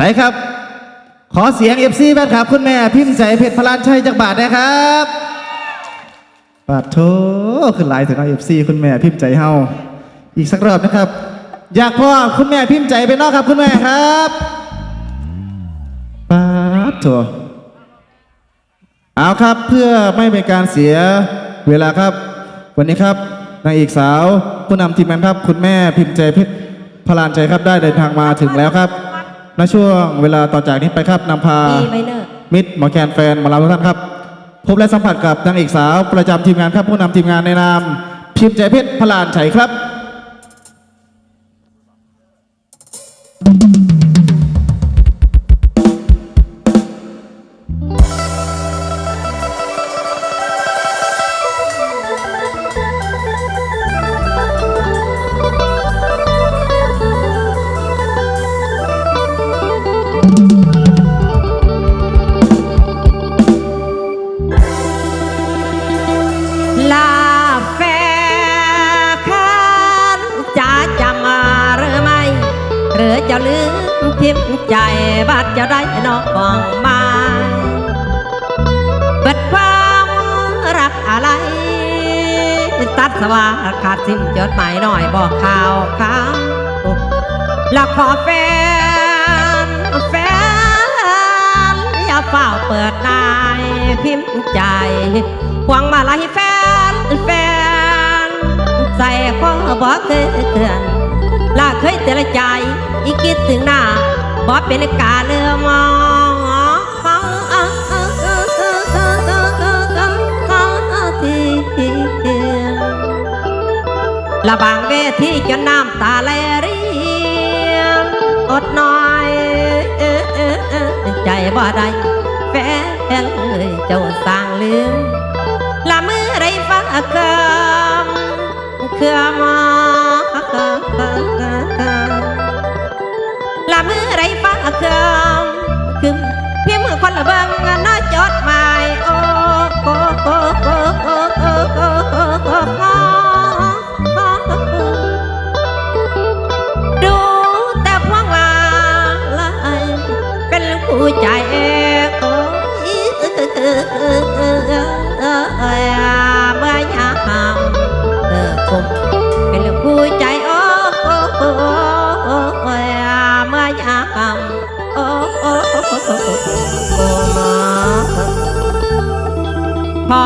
ใส่ครับ ขอเสียงเอฟซีแฟนครับคุณแม่ พิมพ์ใจเพชรพลานชัยจากบาทนะครับบาทโถขึ้นหลายถึงเอฟซีคุณแม่พิมพ์ใจเฮาอีกสักรอบนะครับ อยากพ่อคุณแม่พิมพ์ใจไปนอกครับคุณแม่ครับบาทโถเอาครับเพื่อไม่เป็นการเสียเวลาครับ วันนี้ครับนางเอกสาวผู้นำทีมงานครับ คุณแม่พิมพ์ใจเพชรพลานใจครับได้เดินทางมาถึงแล้วครับ ณช่วงเวลาต่อจากนี้ไปครับนำพามีไมเนอร์มิตรหมอแคนแฟนหมาลาทุกท่านครับ พบและสัมผัสกับนางเอกสาวประจำทีมงานครับผู้นำทีมงานในนาม พิมพ์ใจเพชรพลานชัยครับ สว่าขาดสิ้นจดหมายหน่อยบอกข่าวข่าวล้วขอแฟน แฟน อย่าเฝ้าเปิดนายพิมพ์ใจหวังมาลายแฟน แฟน ใส่ข้อบอกเคยเตือนลาเคยเตือนใจ อีกคิดถึงหน้าบอกเป็นกาเลือมอง ละบางเวทีจนน้ำตาไหลรินอดน้อยเอ่อเอ่อเอ่อใจบ่ได้แฟนเอ้ยเจ้าสร้างลืมละมือไรฟ้าเคิมเคืมละมือไรฟ้าเคิมคึมพี่มือคนละเบิงน้อยจดหมายโอ้โอ้โอ้โอ้โอ้ ใจโอ้ยเมื่อยามเออผมเป็นผู้ใจโอ้เมื่อยามโอ้โอ้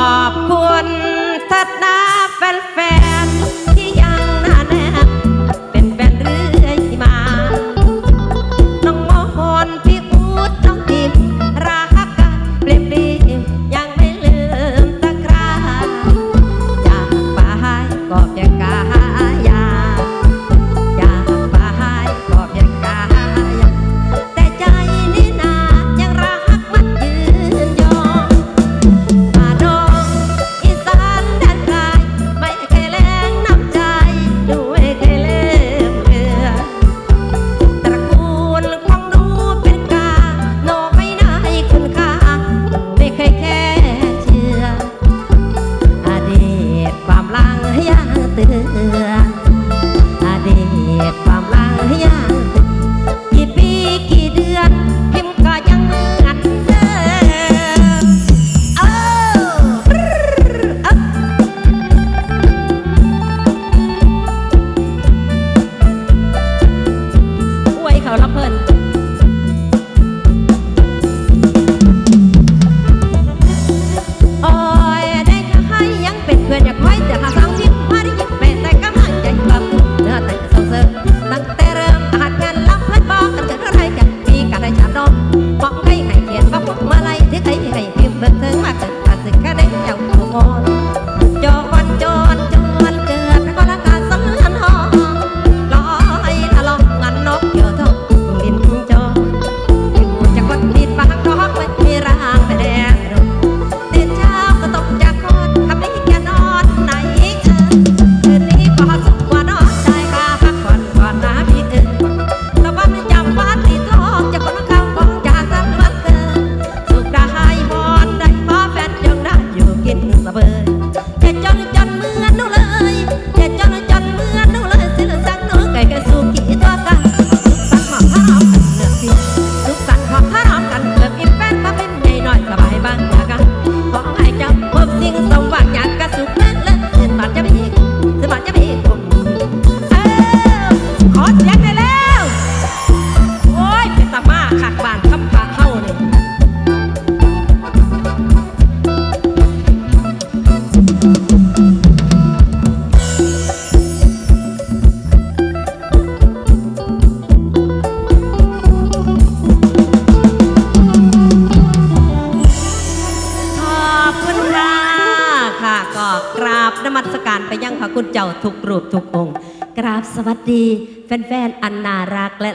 คุณเจ้าทุกรูปทุกองค์ กราบสวัสดีแฟนๆอันนารักและ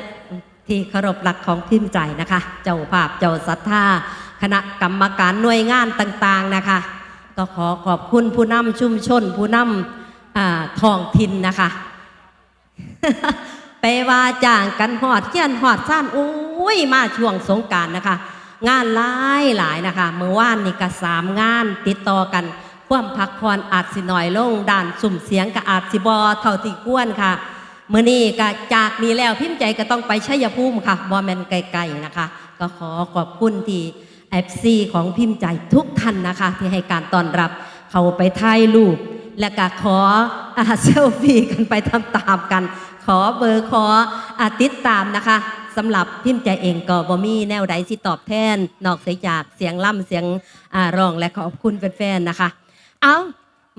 ที่เคารพรักของพิมใจนะคะ เจ้าภาพเจ้าศรัทธาคณะกรรมการหน่วยงานต่างๆนะคะ ก็ขอขอบคุณผู้นำชุมชน ผู้นำท้องถิ่นนะคะ ไปว่าจ้างกันหอดเขียนหอดซ่านอุ้ยมาช่วงสงการนะคะ งานหลายหลายนะคะ เมื่อวานนี่ก็สามงานติดต่อกัน ความพักผ่อนอาจสิหน่อยลงด่านสุ่มเสียงก็อาจสิบอเท่าที่ควรค่ะเมื่อนี้ก็จากนี้แล้วพิมพ์ใจก็ต้องไปชัยภูมิค่ะบอแมนไกลๆนะคะ ก็ขอขอบคุณที่เอฟซีของพิมพ์ใจทุกท่านนะคะ ที่ให้การต้อนรับเขาไปถ่ายรูป และก็ขออาเซลฟี่กันไปทำตามกัน ขอเบอร์ขออาติดตามนะคะสำหรับพิมพ์ใจเองก็บ่มีแนวใดสิตอบแทน นอกเสียจากเสียงล่ำเสียงร้องและขอบคุณแฟนๆนะคะ เอา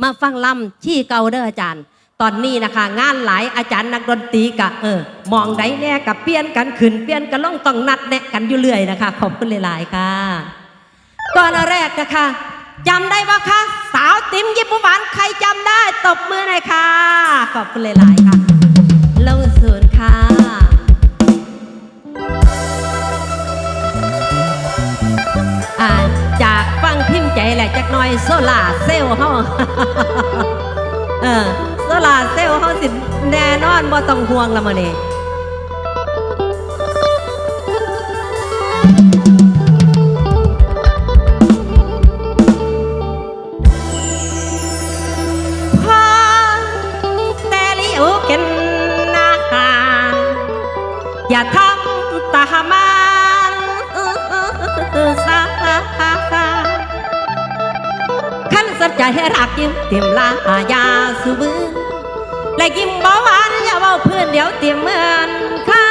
มาฟังล่ำชี่เกาเด้ออาจารย์ ตอนนี้นะคะ งานหลายอาจารย์นักดนตรีกะเออมองไดแน่กับเปลี่ยนกันขึ้นเปลี่ยนกันลงต้องนัดแนะกันอยู่เรื่อยนะคะขอบคุณหลายๆค่ะก่อนแรกนะคะจำได้ปะคะสาวติ๋มยิบหวานใครจำได้ตบมือหน่อยค่ะขอบคุณหลายๆค่ะ ใจแหละจักหน่อยโซลาเซลล์เฮาเออโซลาเซลล์เฮาสิแน่นอนบ่ต้องห่วงละมื้อนี้พอแต่เลิวเกันนาอย่าทำตามันสา ขันสัจจให้รักยิ้มเตรียมลายาสูบือและยิ้มบ่หวานอย่าเว้าเพื่อนเดี๋ยวเตรียมเหมือนข้า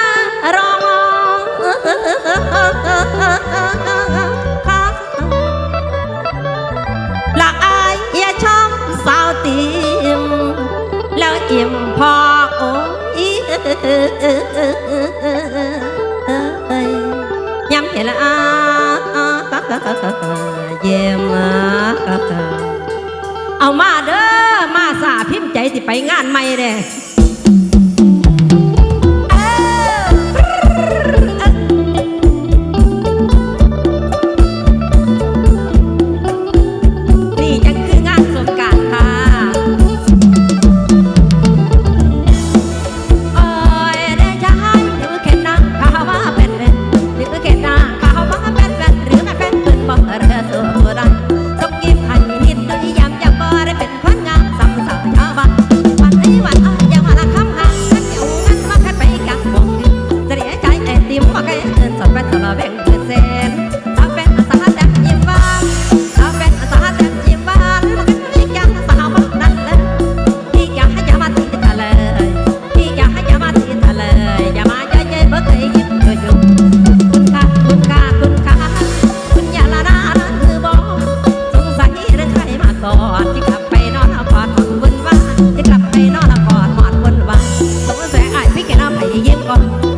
รองละอายอย่าชอบสาวติมแล้วอิ่มพอโอ้ยย้ำเห็นละอาเยี่ยมอ มาเด้อมาสาพิมพ์ใจสิไปงานใหม่เด้ ไ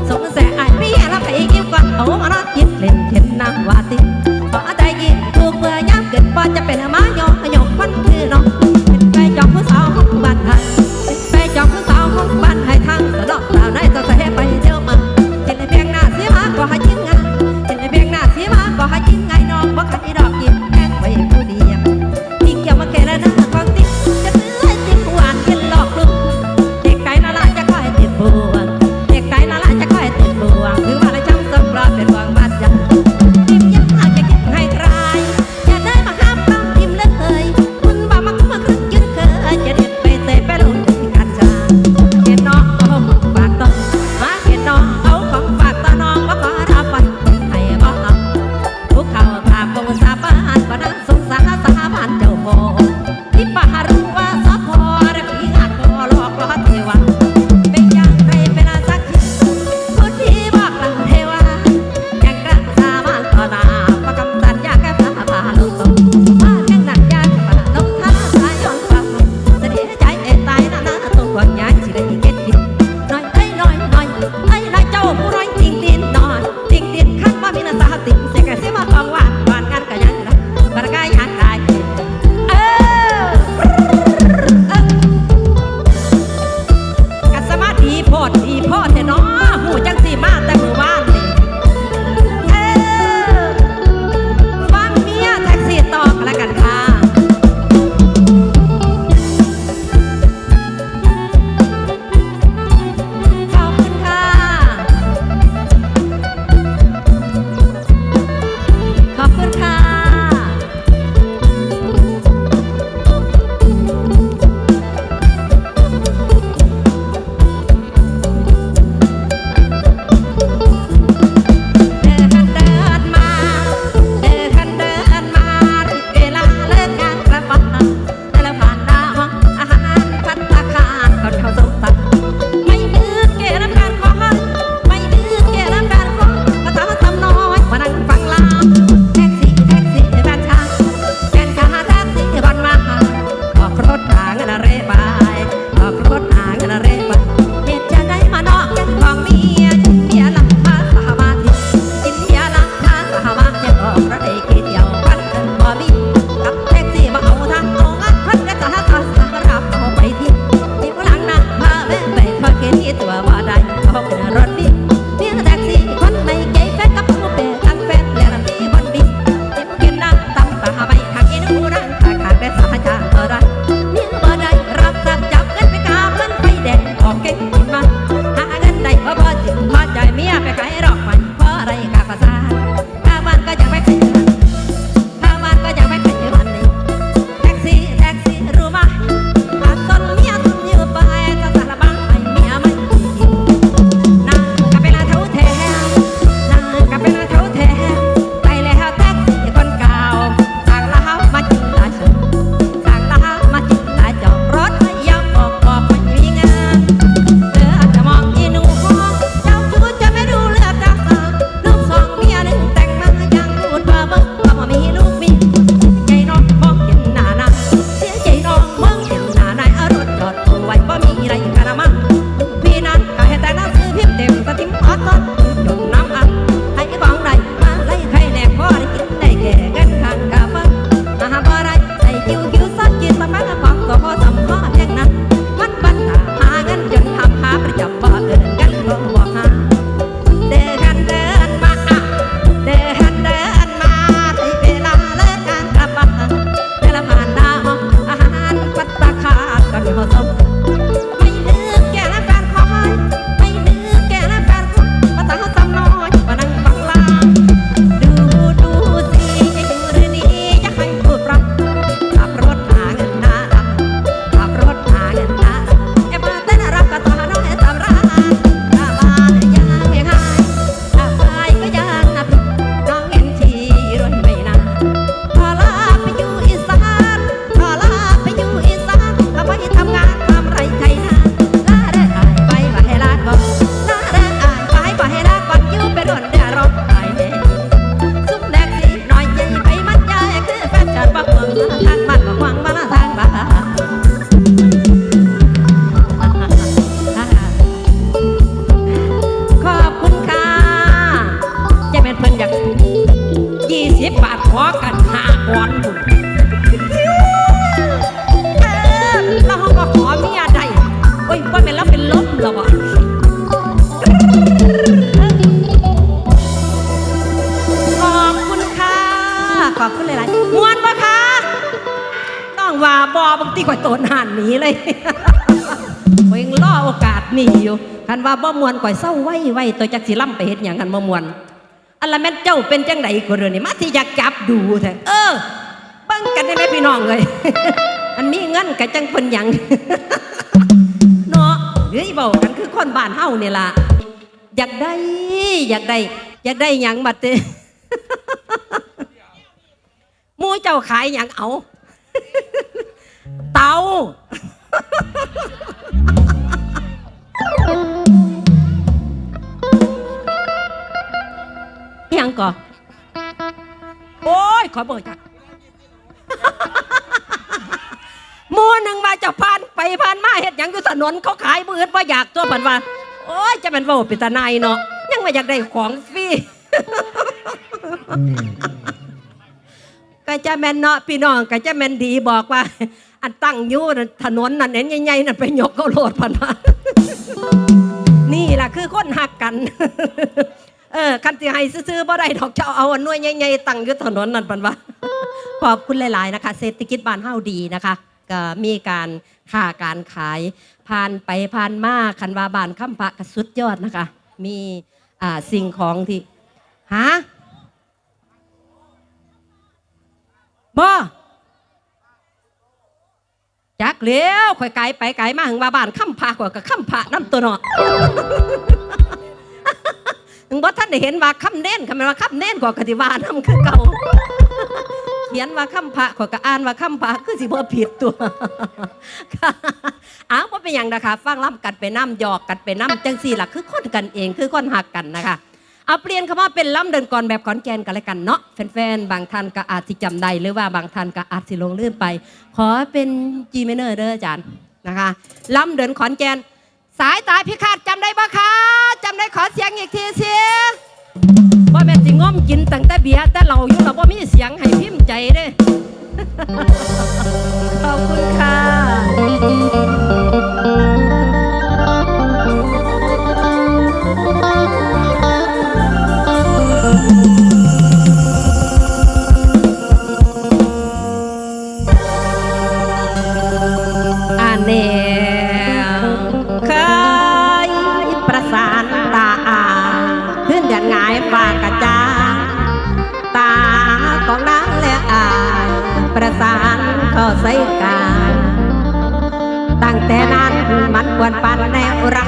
ว่าบ่มวนข่อยเศร้าไว้ไว้ตัวจักสิล่ำไปเฮ็ดหยังกันบ่มวนอันละแม่นเจ้าเป็นจังไดก็เรื่องนี้มาที่อยากจับดูแท้เออบังกันได้ไหมพี่น้องเลยอันมีเงินกะจังเพิ่นหยังเนาะเฮ้ยเบากันคือคนบ้านเฮาเนี่ยล่ะอยากได้อยากได้ อยากได้หยังบัดเตมูเจ้าขายหยังเอา เตา ยังก่อโอ้ยขอเบิกจักหมูหนึ่งว่าจะผ่านไปผ่านมาเฮ็ดหยังอยู่ถนนเขาขายมือว่าอยากตัวผันว่าโอ้ยจะเป็นว่าเป็นตาในายเนาะยังว่าอยากได้ของฟรี ก็จะแม่นเนาะพี่น้องก็จะแม่นดีบอกว่า อันตั้งอยู่นั่นถนนนั่นเห็นใหญ่ๆนั่นไปยกเขาโลดพันมานี่ล่ะคือคนหักกัน เออคันที่ให้ซื้อๆบ่ได้ดอกเจ้าเอาอันหน่วยใหญ่ๆตั้งอยู่ถนนนั่นพันว่าขอบคุณหลายๆนะคะเศรษฐกิจบ้านเฮาดีนะคะก็มีการค้าการขายผ่านไปผ่านมาคันว่าบ้านคำพระก็สุดยอดนะคะ มีอ่าสิ่งของที่ฮะบ่จักเลี้ยวข่อยไกลไปไกลมาถึงว่าบ้านค่ำพากว่ากับค่ำพะน้ำตัวเนาะ ถึงบ่ท่านได้เห็นว่าค่ำเน้นคำว่าค่ำเน้นกว่ากติวาน้ำคือเก่าเขียนว่าค่ำพระข่อยก็อ่านว่าค่ำพะคือสิบ่ผิดตัวอ้าวว่าเป็นอย่างนะคะ ฟังล่ำกันไปน้ำหยอกกันไปน้ำจังสี่หล่ะคือคนกันเองคือคนหักกันนะคะ เอาเปลี่ยนคำว่าเป็นล่ำเดินก่อนแบบขอนแก่นกันเลยกันเนาะแฟนๆบางท่านก็อาจสิจำได้หรือว่าบางท่านก็อาจสิลงลืมไป ขอเป็นจีเมเนอร์เด้ออาจารย์นะคะล่ำเดินขอนแก่น สายตายพิฆาตจำได้ปะคะจำได้ขอเสียงอีกทีเสียว่าแม่สิง้อมกินตั้งแต่เบียร์แต่เราอยู่เราบ่มีเสียงให้พิมพ์ใจเด้ขอบคุณค่ะ เข้าใส่กันตั้งแต่นั้นมันควรปันแนวรา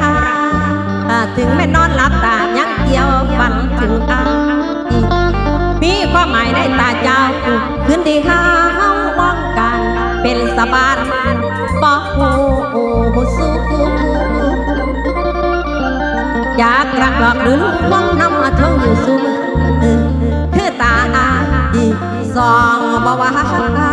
ถึงไม่นอนหลับตายังเกี่ยวฝันถึงอายมีความหมายในตาเจ้าคืนดีข้าวมองกัน เป็นสบานบอกหูสู้อยากรักหลอกหรือมองน้ำมาเท่าอยู่สูงคือตาอีสองบ่ว่า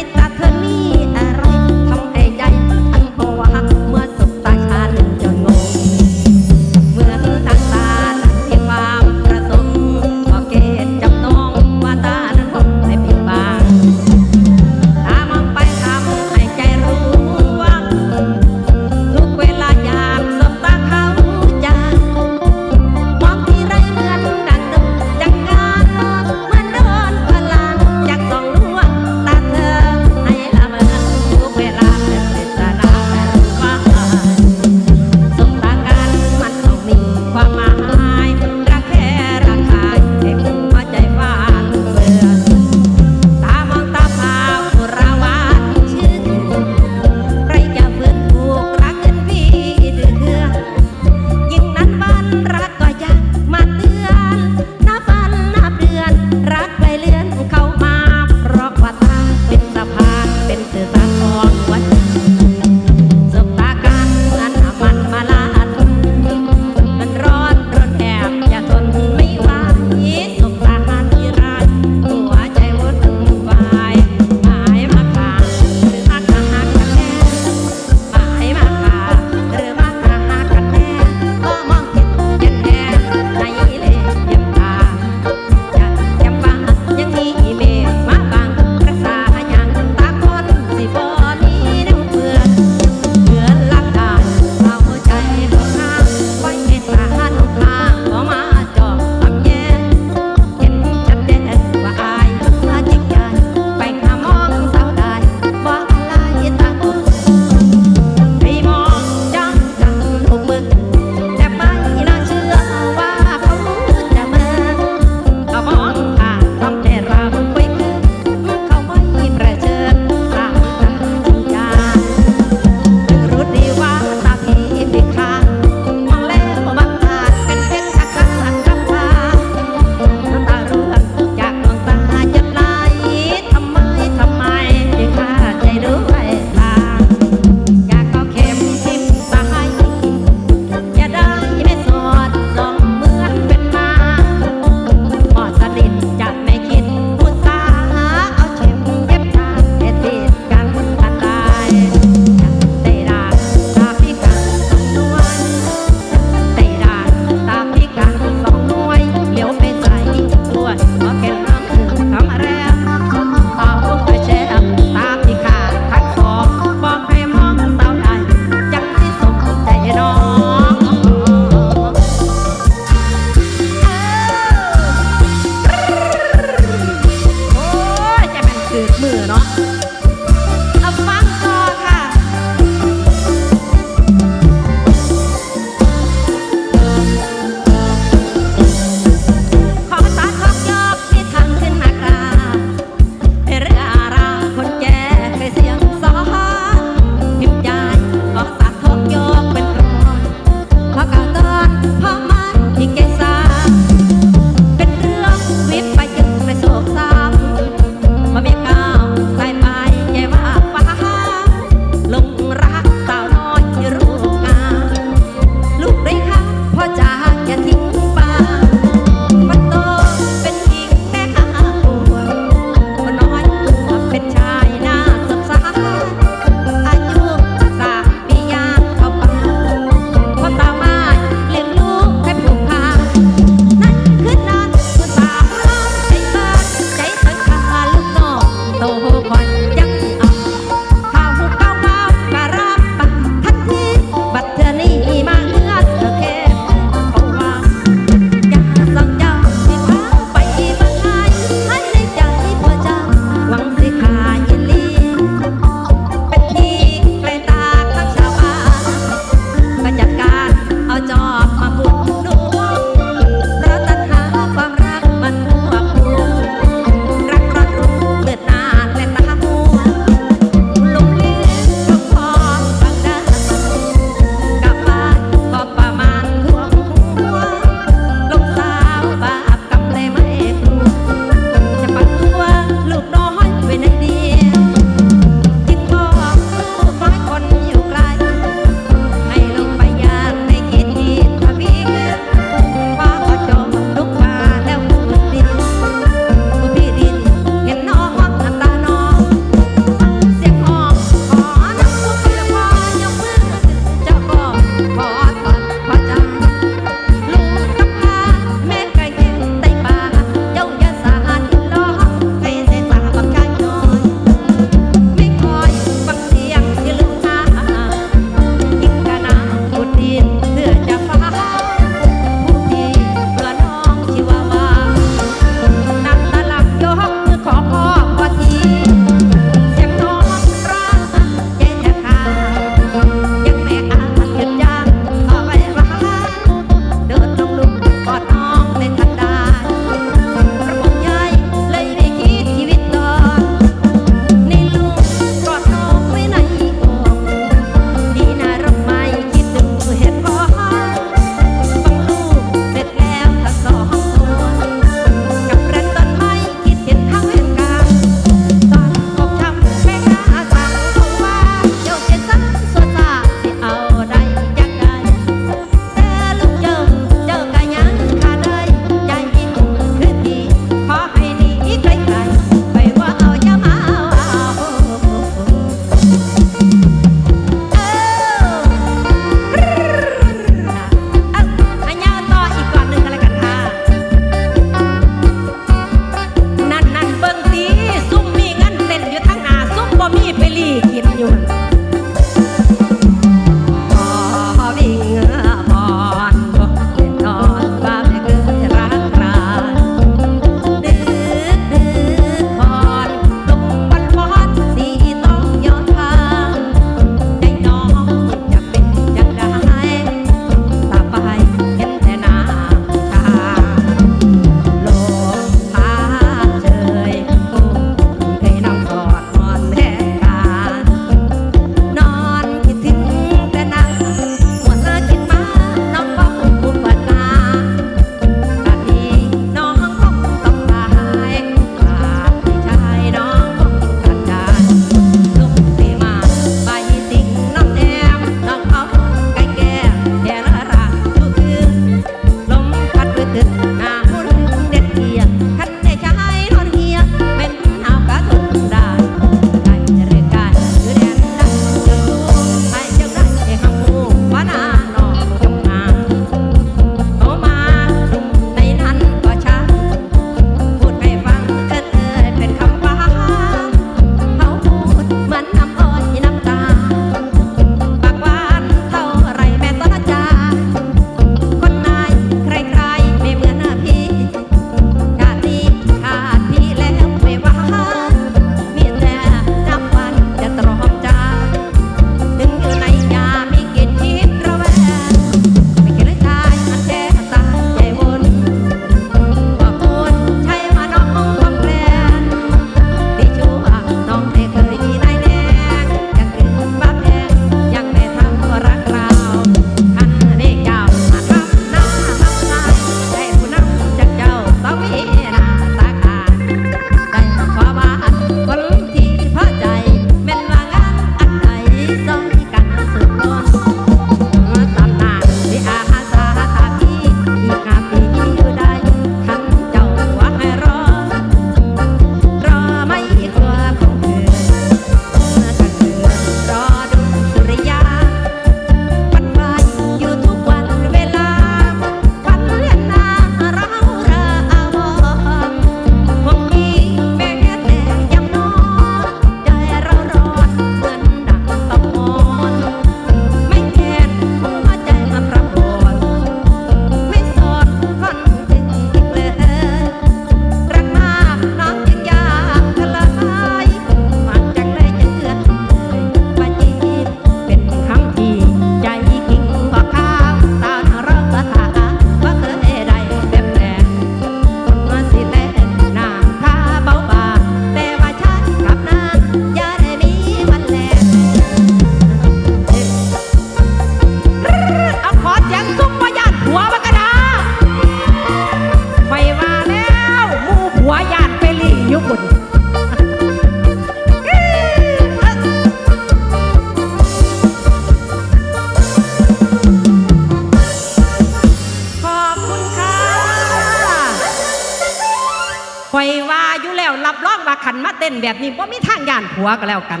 ก็แล้วกัน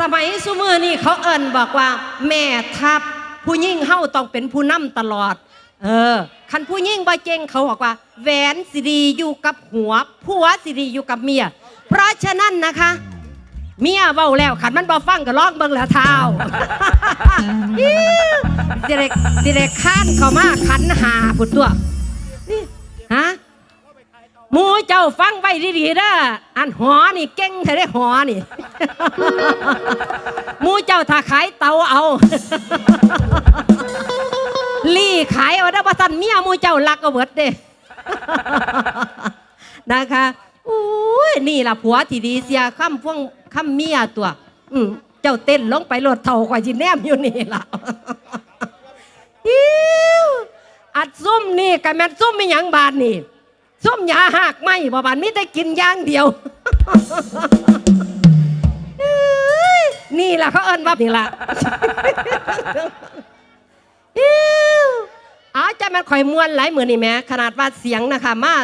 สมัยซุมือนี่เขาเอิญบอกว่า แม่ทัพผู้ยิ่งเฮ้าต้องเป็นผู้นำตลอด เออคันผู้ยิ่งบ่เจงเขาบอกว่าแหวนสิดีอยู่กับหัวผัวสิดีอยู่กับเมีย เพราะฉะนั้นนะคะ เมียเว้าแล้วขันมันบ่ฟังก็ลอกเบิ่งแล้วเท้าสิเด็กสิเด็กข้านเขามาขันหาผุดตัวนี่ฮะ มูเจ้าฟังไว้ดีๆเด้ออันหอนี่เก่งเธอได้หอนี่ มูเจ้าถ้าขายเตาเอา ลี่ขายเอาได้อบ่ทันเมียมูเจ้ารักเอาเบิดเด้นะคะอุ้ยนี่ล่ะผัวที่ดีเสียค่ำพวงค่ำเมียตัว อืมเจ้าเต้นลงไปโหลดเท่ากว่าจิแนมอยู่นี่ล่ะอิวอัดซุ่มนี่กับแม่นซุ่มไม่หยังบานนี่ ส้มยาหักไหมบ่บานมิได้กินอย่างเดียว นี่ล่ะเขาเอิ้นว่านี่ล่ะอ้าวอจะมันข่อยมวนไหลเหมือนนี่แม่ขนาดว่าเสียงนะคะมา